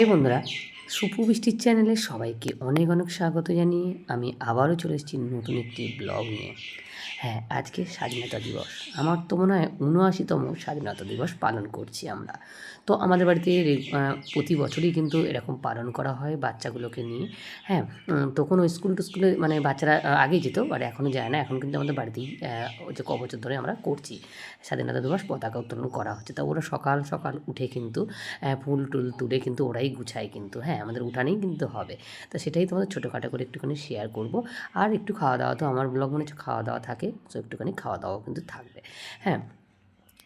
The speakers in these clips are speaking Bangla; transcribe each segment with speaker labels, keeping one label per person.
Speaker 1: বন্ধুরা, সুপু বৃষ্টির চ্যানেলে সবাইকে অনেক অনেক স্বাগত জানিয়ে আমি আবারও চলে এসেছি নতুন একটি ব্লগ নিয়ে। হ্যাঁ আজকে স্বাধীনতা দিবস। আমার তো মনে হয় উনআশিতম স্বাধীনতা দিবস পালন করছি আমরা। তো আমাদের বাড়িতে প্রতি বছরই কিন্তু এরকম পালন করা হয় বাচ্চাগুলোকে নিয়ে। হ্যাঁ তখন ওই স্কুল টু স্কুলে মানে বাচ্চারা আগে যেত, বাট এখনও যায় না। এখন কিন্তু আমাদের বাড়িতেই ওই যে ক বছর ধরে আমরা করছি। স্বাধীনতা দিবস পতাকা উত্তোলন করা হচ্ছে। তা ওরা সকাল সকাল উঠে কিন্তু ফুল টুল তুলে কিন্তু ওরাই গুছায় কিন্তু। হ্যাঁ আমাদের উঠানেই কিন্তু হবে। তো সেটাই তোমাদের ছোটোখাটো করে একটুখানি শেয়ার করব। আর একটু খাওয়া দাওয়া তো আমার ব্লগ মনে হচ্ছে খাওয়া দাওয়া থাকে তো একটুখানি খাওয়া দাওয়াও কিন্তু থাকবে। হ্যাঁ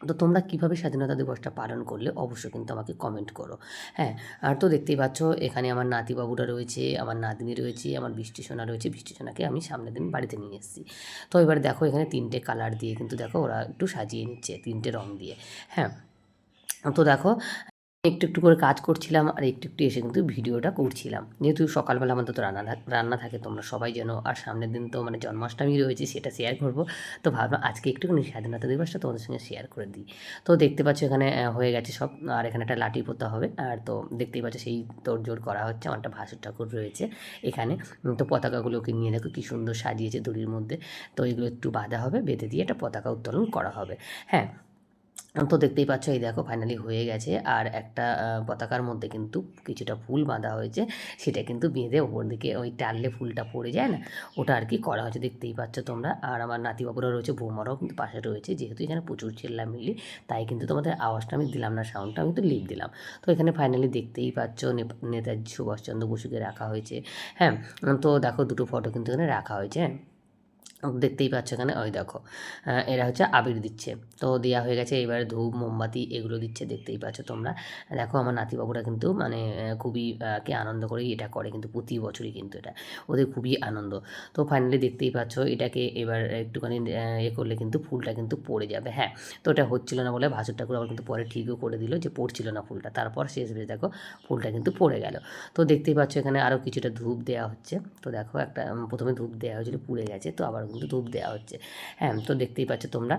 Speaker 1: তো তোমরা কীভাবে স্বাধীনতা দিবসটা পালন করলে অবশ্যই কিন্তু আমাকে কমেন্ট করো। হ্যাঁ আর তো দেখতেই পাচ্ছ, এখানে আমার নাতিবাবুরা রয়েছে, আমার নাতনি রয়েছে, আমার বৃষ্টি সোনা রয়েছে, বৃষ্টি সোনাকে আমি সামনের দিন বাড়িতে নিয়ে এসেছি। তো এবার দেখো, এখানে তিনটে কালার দিয়ে কিন্তু দেখো ওরা একটু সাজিয়ে নিচ্ছে, তিনটে রং দিয়ে। হ্যাঁ তো দেখো একটু একটু করে কাজ করছিলাম আর একটু একটু এসে কিন্তু ভিডিওটা করছিলাম। যেহেতু সকালবেলা আমাদের তো রান্না রান্না থাকে, তোমরা সবাই জানো। আর সামনের দিন তো মানে জন্মাষ্টমী রয়েছে, সেটা শেয়ার করব। তো ভাবলাম আজকে একটুখানি স্বাধীনতা দিবসটা তোমাদের সঙ্গে শেয়ার করে দিই। তো দেখতে পাচ্ছ এখানে হয়ে গেছে সব। আর এখানে একটা লাঠি পোতা হবে। আর তো দেখতেই পাচ্ছ সেই তোড়জোড় করা হচ্ছে, আমার একটা ভাসুর ঠাকুর রয়েছে এখানে। তো পতাকাগুলোকে নিয়ে দেখো কী সুন্দর সাজিয়েছে দড়ির মধ্যে। তো এগুলো একটু বাঁধা হবে, বেঁধে দিয়ে একটা পতাকা উত্তোলন করা হবে। হ্যাঁ তো দেখতেই পাচ্ছ, এই দেখো ফাইনালি হয়ে গেছে। আর একটা পতাকার মধ্যে কিন্তু কিছুটা ফুল বাঁধা হয়েছে। সেটা কিন্তু বেঁধে ওপর দিকে ওই টানলে ফুলটা পড়ে যায় না? ওটা আর কি করা হয়েছে, দেখতেই পাচ্ছ তোমরা। আর আমার নাতিবাবুরা রয়েছে, বৌমারাও কিন্তু পাশে রয়েছে। যেহেতু এখানে প্রচুর চিল্লামিল্লি, তাই কিন্তু তোমাদের আওয়াজটা আমি দিলাম না সাউন্ডটা আমি তো লিপ দিলাম। তো এখানে ফাইনালি দেখতেই পাচ্ছ নেতাজি সুভাষচন্দ্র বসুকে রাখা হয়েছে। হ্যাঁ তো দেখো দুটো ফটো কিন্তু এখানে রাখা হয়েছে হ্যাঁ। দেখতেই পাচ্ছ এখানে, ওই দেখো এরা হচ্ছে আবির দিচ্ছে। তো দেওয়া হয়ে গেছে, এবারে ধূপ, মোমবাতি এগুলো দিচ্ছে, দেখতেই পাচ্ছ তোমরা। দেখো আমার নাতিবাবুরা কিন্তু মানে খুবই কে আনন্দ করে এটা করে কিন্তু, প্রতি বছরই কিন্তু এটা। ওদের খুবই আনন্দ। তো ফাইনালি দেখতেই পাচ্ছ, এটাকে এবার একটুখানি এ করলে কিন্তু ফুলটা কিন্তু পড়ে যাবে। হ্যাঁ তো এটা হচ্ছিল না বলে ভাসুর ঠাকুর আবার কিন্তু পরে ঠিকও করে দিল যে পড়ছিল না ফুলটা। তারপর শেষ বেশ দেখো ফুলটা কিন্তু পড়ে গেল। তো দেখতেই পাচ্ছ এখানে আরও কিছুটা ধূপ দেওয়া হচ্ছে। তো দেখো একটা প্রথমে ধূপ দেওয়া হয়েছিল, পুড়ে গেছে। তো আবার ধূপ দেওয়া হচ্ছে। হ্যাঁ তো দেখতেই পাচ্ছ তোমরা।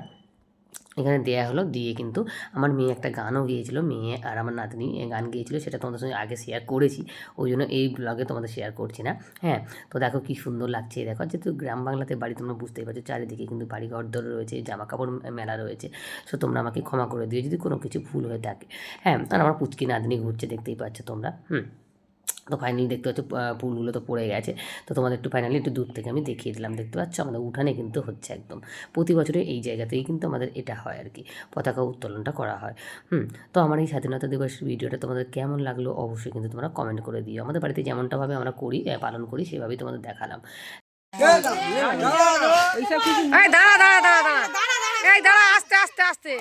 Speaker 1: এখানে দেয়া হলো দিয়ে কিন্তু আমার মেয়ে একটা গানও গিয়েছিল, মেয়ে আর আমার নাতনি গান গিয়েছিল, সেটা তোমাদের সঙ্গে আগে শেয়ার করেছি। ওই জন্য এই ব্লগে তোমাদের শেয়ার করছি না। হ্যাঁ তো দেখো কি সুন্দর লাগছে দেখো। যেহেতু গ্রাম বাংলাতে বাড়ি তোমরা বুঝতেই পারছ, চারিদিকে কিন্তু বাড়ি ঘর দর রয়েছে জামা কাপড় মেলা রয়েছে। সো তোমরা আমাকে ক্ষমা করে দিও যদি কোনো কিছু ভুল হয়ে থাকে। হ্যাঁ আর আমার পুচকি নাতনি ঘুরছে, দেখতেই পাচ্ছ তোমরা। হুম। তো ফাইনালি দেখতে পাচ্ছ আহ, ফুলগুলো তো পড়ে গেছে। তো তোমাদের একটু ফাইনালি একটু দূর থেকে আমি দেখিয়ে দিলাম। দেখতে পাচ্ছ আমাদের উঠানে কিন্তু হচ্ছে একদম প্রতি বছরে এই জায়গাতেই কিন্তু আমাদের এটা হয় আর কি পতাকা উত্তোলনটা করা হয়। হুম তো আমার এই স্বাধীনতা দিবস ভিডিওটা তোমাদের কেমন লাগল অবশ্যই কিন্তু তোমরা কমেন্ট করে দিও। আমাদের বাড়িতে যেমনটাভাবে আমরা করি পালন করি সেভাবেই তোমাদের দেখালাম।
Speaker 2: এই দাঁড়া দাঁড়া। দাঁড়া দাঁড়া। এই দাঁড়া আস্তে আস্তে আস্তে।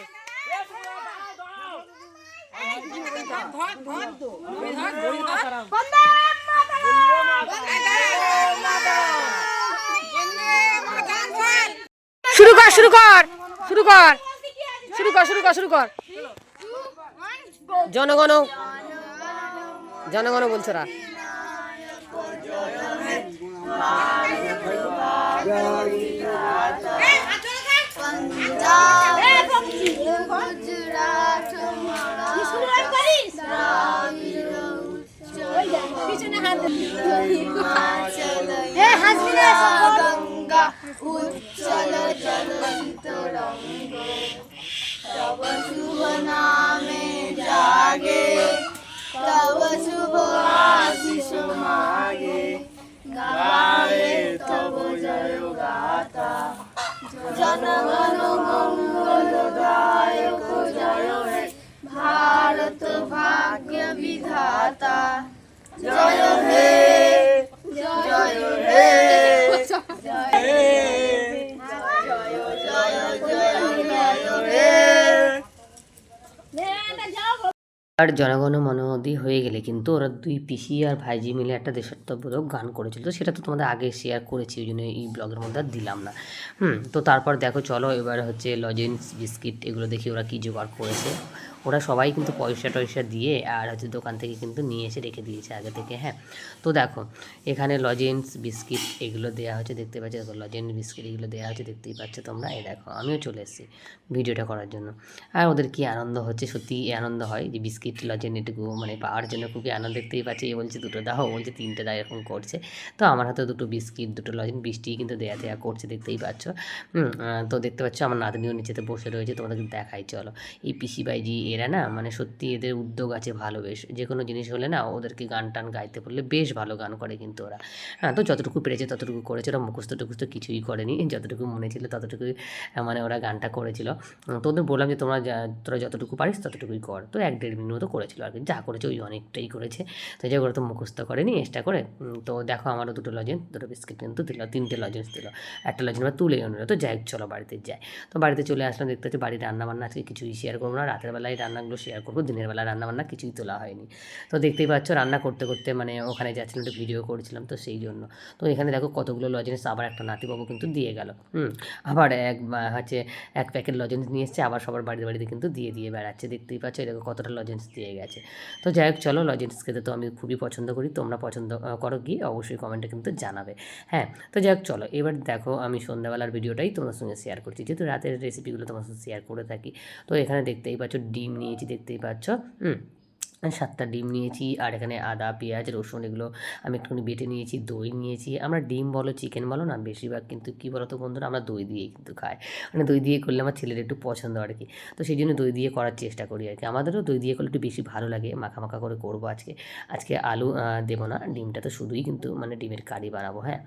Speaker 2: শুরু কর শুরু কর শুরু কর শুরু কর শুরু কর শুরু কর। জনগণ জনগণ বলছে রা
Speaker 3: গঙ্গা উচ্চল জলন্ত রঙ্গ জাগে তব শুভ মাগে গায়ে তব জয় জনগণ মঙ্গল দায়ক জয় হে ভারত ভাগ্য বিধাতা জয় হে
Speaker 1: আর জনগণ মনোদি হয়ে গেলে কিন্তু ওরা দুই পিসি আর ভাইজি মিলে একটা দেশাত্মবোধক গান করেছিল। তো সেটা তো তোমাদের আগে শেয়ার করেছি, ওই জন্য এই ব্লগের মধ্যে আর দিলাম না। হুম, তো তারপর দেখো, চলো এবার হচ্ছে লজেন্স বিস্কিট এগুলো দেখি ওরা কী জোগাড় করেছে। ওরা সবাই কিন্তু পয়সা টয়সা দিয়ে আর হচ্ছে দোকান থেকে কিন্তু নিয়ে এসে রেখে দিয়েছে আগে থেকে হ্যাঁ। তো দেখো, এখানে লজেন্স বিস্কিট এগুলো দেওয়া হচ্ছে, দেখতে পাচ্ছ? দেখো লজেন্স বিস্কিট এগুলো দেওয়া হচ্ছে, দেখতেই পাচ্ছ তোমরা? এই দেখো, আমিও চলে এসেছি ভিডিওটা করার জন্য। আর ওদের কি আনন্দ হচ্ছে? সত্যি আনন্দ হয় যে বিস্কিট লজেন এটুকু মানে পাওয়ার জন্য খুবই আনন্দ দেখতেই পাচ্ছি। এ বলছে, দুটো দাও। বলছে, তিনটে দাও, এরকম করছে। তো আমার হাতে দুটো বিস্কিট দুটো লজেন বৃষ্টি কিন্তু দেয়া দেয়া করছে, দেখতেই পাচ্ছ। তো দেখতে পাচ্ছ, আমার নাতনিও নিচেতে বসে রয়েছে, তোমাদেরকে দেখাই, চলো। এই পিসি বাইজি এরা না মানে সত্যি এদের উদ্যোগ আছে ভালো বেশ। যে কোনো জিনিস হলে না ওদেরকে গান টান গাইতে বললে বেশ ভালো গান করে কিন্তু ওরা। হ্যাঁ তো যতটুকু পেরেছে ততটুকু করেছে, ওরা মুখস্থ টুখস্থ কিছুই করেনি। যতটুকু মনে ছিল ততটুকুই মানে ওরা গানটা করেছিল। তো ওদের বললাম যে তোমরা যা- তোরা যতটুকু পারিস ততটুকুই কর। তো এক দেড় মিনিট মতো করেছিল আর কি। যা করেছে ওই অনেকটাই করেছে। তো যাই ওরা তো মুখস্থ করেনি এক্সট্রা করে। তো দেখো আমারও দুটো লজেন্স দুটো বিস্কিট কিন্তু দিল, তিনটে লজেন্স দিল। একটা লজেন্স আমরা তুলে আনলো। তো যাই চলো বাড়িতে যাই। তো বাড়িতে চলে আসলাম, দেখতে হচ্ছে বাড়ির রান্নাবান্না আজকে কিছুই শেয়ার করব না। রাতের বেলায় রান্নাগুলো শেয়ার করব। দিনের বেলা রান্নাবান্না কিছুই তোলা হয়নি। তো দেখতেই পাচ্ছ, রান্না করতে করতে মানে ওখানে যাচ্ছিলাম একটু ভিডিও করছিলাম তো সেই জন্য। তো এখানে দেখো কতগুলো লজেন্স আবার একটা নাতিবাবু কিন্তু দিয়ে গেল। হুম, আবার এক হচ্ছে এক প্যাকেট লজেন্স নিয়ে এসছে, আবার সবার বাড়িতে বাড়িতে কিন্তু দিয়ে দিয়ে বেড়াচ্ছে। দেখতেই পাচ্ছ দেখো কতটা লজেন্স দিয়ে গেছে। তো যাই হোক, চলো লজেন্স খেতে তো আমি খুবই পছন্দ করি, তোমরা পছন্দ করো কি অবশ্যই কমেন্টে কিন্তু জানাবে। হ্যাঁ তো যাই হোক, চলো এবার দেখো আমি সন্ধ্যাবেলার ভিডিওটাই তোমার সঙ্গে শেয়ার করছি। যেহেতু রাতের রেসিপিগুলো তোমার সঙ্গে শেয়ার করে থাকি, তো এখানে দেখতেই পাচ্ছ ডিম নিয়েছি দেখতেই পাচ্ছ। হুম। সাতটা ডিম নিয়েছি, আর এখানে আদা, পেঁয়াজ, রসুন এগুলো আমি একটুখানি বেটে নিয়েছি, দই নিয়েছি। আমরা ডিম বলো চিকেন বলো না, বেশিরভাগ কিন্তু কী বলো তো বন্ধুরা, আমরা দই দিয়েই কিন্তু খাই। মানে দই দিয়ে করলে আমার ছেলের একটু পছন্দ আর কি। তো সেই জন্য দই দিয়ে করার চেষ্টা করি আর কি। আমাদেরও দই দিয়ে করলে একটু বেশি ভালো লাগে, মাখা মাখা করে করব আজকে। আজকে আলু দেবো না, ডিমটা তো শুধুই কিন্তু মানে ডিমের কারি বানাবো হ্যাঁ।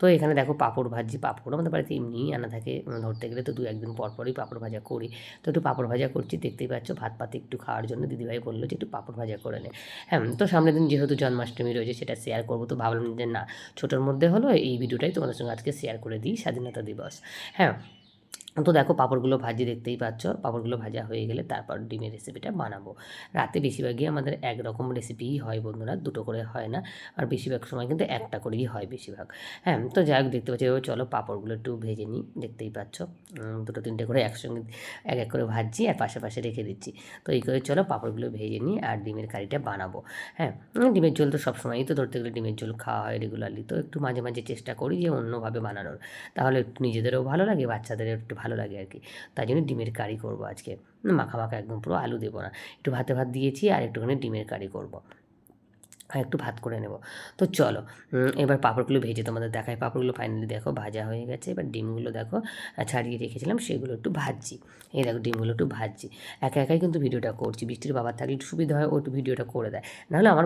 Speaker 1: তো এখানে দেখো পাঁপড় ভাজি পাঁপড় আমাদের বাড়িতে এমনিই আনা থাকে, ধরতে গেলে তো দু একদিন পর পরই পাঁপড় ভাজা করি। তো একটু পাঁপড় ভাজা করছি, দেখতেই পাচ্ছ, ভাত পাতে একটু খাওয়ার জন্য দিদিভাই বলল যে একটু পাঁপড় ভাজা করে নে। হ্যাঁ তো সামনের দিন যেহেতু জন্মাষ্টমী রয়েছে সেটা শেয়ার করব, তো ভাবলাম যে না, ছোটোর মধ্যে হলো এই ভিডিওটাই তোমাদের সঙ্গে আজকে শেয়ার করে দিই, স্বাধীনতা দিবস। হ্যাঁ তো দেখো পাঁপড়গুলো ভাজি দেখতেই পাচ্ছ। পাঁপড়গুলো ভাজা হয়ে গেলে তারপর ডিমের রেসিপিটা বানাবো। রাতে বেশিরভাগই আমাদের একরকম রেসিপিই হয় বন্ধুরা, দুটো করে হয় না। আর বেশিরভাগ সময় কিন্তু একটা করেই হয় বেশিরভাগ। হ্যাঁ তো যাই হোক, দেখতে পাচ্ছি। এবার চলো পাঁপড়গুলো একটু ভেজে নিই, দেখতেই পাচ্ছ। দুটো তিনটে করে একসঙ্গে এক এক করে ভাজছি আর পাশে পাশে রেখে দিচ্ছি। তো এই করে চলো পাঁপড়গুলো ভেজে নিই আর ডিমের কারিটা বানাবো। হ্যাঁ ডিমের ঝোল তো সবসময়ই তো ধরতে গেলে ডিমের ঝোল খাওয়া হয় রেগুলারলি তো একটু মাঝে মাঝে চেষ্টা করি যে অন্যভাবে বানানোর। তাহলে একটু নিজেদেরও ভালো লাগে, বাচ্চাদেরও একটু ভালো লাগে আর কি। তাই জন্য ডিমের কারি করব আজকে। মাখা মাখা একদম পুরো আলু দেবো না। একটু ভাতে ভাত দিয়েছি আর একটুখানি ডিমের কারি করব। আর একটু ভাত করে নেব। তো চলো এবার পাঁপড়গুলো ভেজে তোমাদের দেখায় পাঁপড়গুলো ফাইনালি দেখো ভাজা হয়ে গেছে। এবার ডিমগুলো দেখো ছাড়িয়ে রেখেছিলাম সেগুলো একটু ভাজছি। এই দেখো ডিমগুলো একটু ভাজছি। একা একাই কিন্তু ভিডিওটা করছি। বৃষ্টির বাবার থাকলে একটু সুবিধা হয় ও একটু ভিডিওটা করে দেয়। নাহলে আমার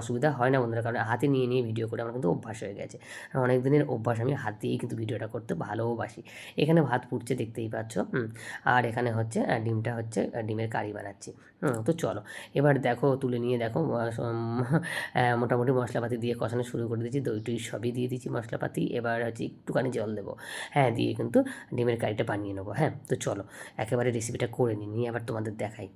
Speaker 1: অসুবিধা হয় না বন্ধুরা কারণ হাতে নিয়ে নিয়ে ভিডিও করে আমার কিন্তু অভ্যাস হয়ে গেছে। অনেক দিনের অভ্যাস আমি হাত দিয়েই কিন্তু ভিডিওটা করতে ভালোবাসি এখানে ভাত পুড়ছে দেখতেই পাচ্ছ আর এখানে হচ্ছে ডিমটা হচ্ছে ডিমের কারি বানাচ্ছি। তো চলো, এবার দেখো, তুলে নিয়ে দেখো মোটামুটি মশলাপাতি দিয়ে কষানো শুরু করে দিয়েছি, দই টই সবই দিয়ে দিয়েছি মশলাপাতি, এবার হচ্ছে একটুখানি জল দেবো। হ্যাঁ দিয়ে কিন্তু ডিমের কারিটা বানিয়ে নেব হ্যাঁ তো চলো, একেবারে রেসিপিটা করে নিই, নিয়ে আবার তোমাদের দেখাই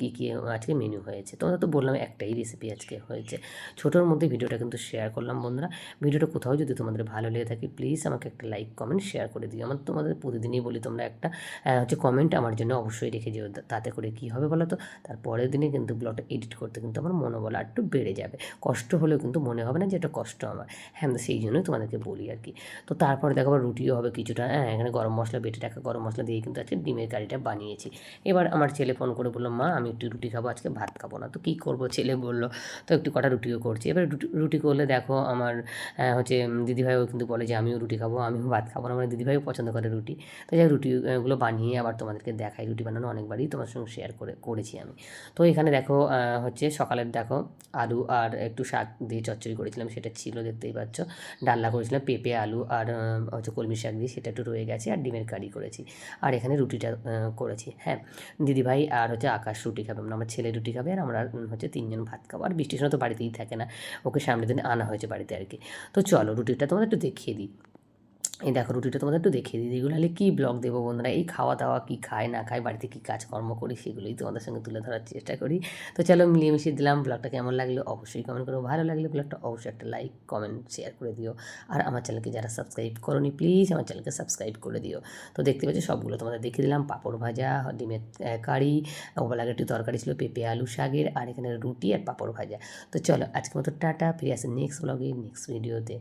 Speaker 1: কী কী আজকে মেনু হয়েছে। তোমরা তো বললাম একটাই রেসিপি আজকে হয়েছে। ছোটোর মধ্যে ভিডিওটা কিন্তু শেয়ার করলাম বন্ধুরা। ভিডিওটা কোথাও যদি তোমাদের ভালো লেগে থাকে প্লিজ আমাকে একটা লাইক কমেন্ট শেয়ার করে দিও। আমার তোমাদের প্রতিদিনই বলি তোমরা একটা হচ্ছে কমেন্ট আমার জন্য অবশ্যই রেখে যেও তাতে করে কী হবে বলো তো? তার পরের দিনে কিন্তু ব্লগটা এডিট করতে কিন্তু আমার মনোবল আর একটু বেড়ে যাবে। কষ্ট হলেও কিন্তু মনে হবে না যে এটা কষ্ট আমার। হ্যাঁ সেই জন্যই তোমাদেরকে বলি আর কি। তো তারপরে দেখো আবার রুটিও হবে কিছুটা। হ্যাঁ এখানে গরম মশলা, বেটে রাখা গরম মশলা দিয়ে কিন্তু আজকে ডিমের কারিটা বানিয়েছি। এবার আমার ছেলে ফোন করে বলল, মা, আমি একটু রুটি খাব, আজকে ভাত খাব না। তো কী করব ছেলে বলল, তো একটু কটা রুটিও করছি। এবার রুটি করলে দেখো আমার হচ্ছে দিদিভাইও কিন্তু বলে যে, আমিও রুটি খাব, আমিও ভাত খাব না। মানে দিদিভাইও পছন্দ করে রুটি। তো যাই রুটিগুলো বানিয়ে আবার তোমাদেরকে দেখাই। রুটি বানানো অনেকবারই তোমার সঙ্গে শেয়ার করে, করেছি আমি। তো এখানে দেখো হচ্ছে সকালের দেখো আলু আর একটু শাক দিয়ে চচ্চড়ি করেছিলাম, সেটা ছিল দেখতেই পাচ্ছ। ডাল্লা করেছিলাম, পেঁপে, আলু আর হচ্ছে কলমি শাক দিয়ে, সেটা একটু রয়ে গেছে, আর ডিমের কারি করেছি। আর এখানে রুটিটা করেছি হ্যাঁ। দিদিভাই আর হচ্ছে আকাশ রুটি খাবে মানে আমার ছেলে রুটি খাবে, আর আমরা হচ্ছে তিনজন ভাত খাব। আর বৃষ্টির সময় তো বাড়িতেই থাকে না, ওকে সামনের দিনে আনা হয়েছে বাড়িতে আর কি। তো চলো রুটিটা তোমাদের একটু দেখিয়ে দিই। এই দেখো রুটিটা তোমাদের একটু দেখিয়ে দিই। এগুলো হলে কী ব্লগ দেবো বন্ধুরা? এই খাওয়া দাওয়া কী খায় না খায় বাড়িতে কী কাজকর্ম করি, সেগুলোই তোমাদের সঙ্গে তুলে ধরার চেষ্টা করি। তো চলো মিলিয়ে দিলাম ব্লগটা কেমন লাগল অবশ্যই কমেন্ট করো। ভালো লাগলে ব্লগটা অবশ্যই একটা লাইক কমেন্ট শেয়ার করে দিও। আর আমার চ্যানেলকে যারা সাবস্ক্রাইব করোনি প্লিজ আমার চ্যানেলকে সাবস্ক্রাইব করে দিও। তো দেখতে পাচ্ছি সবগুলো তোমাদের দেখিয়ে দিলাম। পাঁপড় ভাজা, ডিমের কারি ওবেলা একটু তরকারি ছিল পেঁপে, আলু, শাকের, আর এখানে রুটি আর পাঁপড় ভাজা। তো চলো আজকে মতো টাটা, ফিরে আসে নেক্সট ব্লগে নেক্সট ভিডিওতে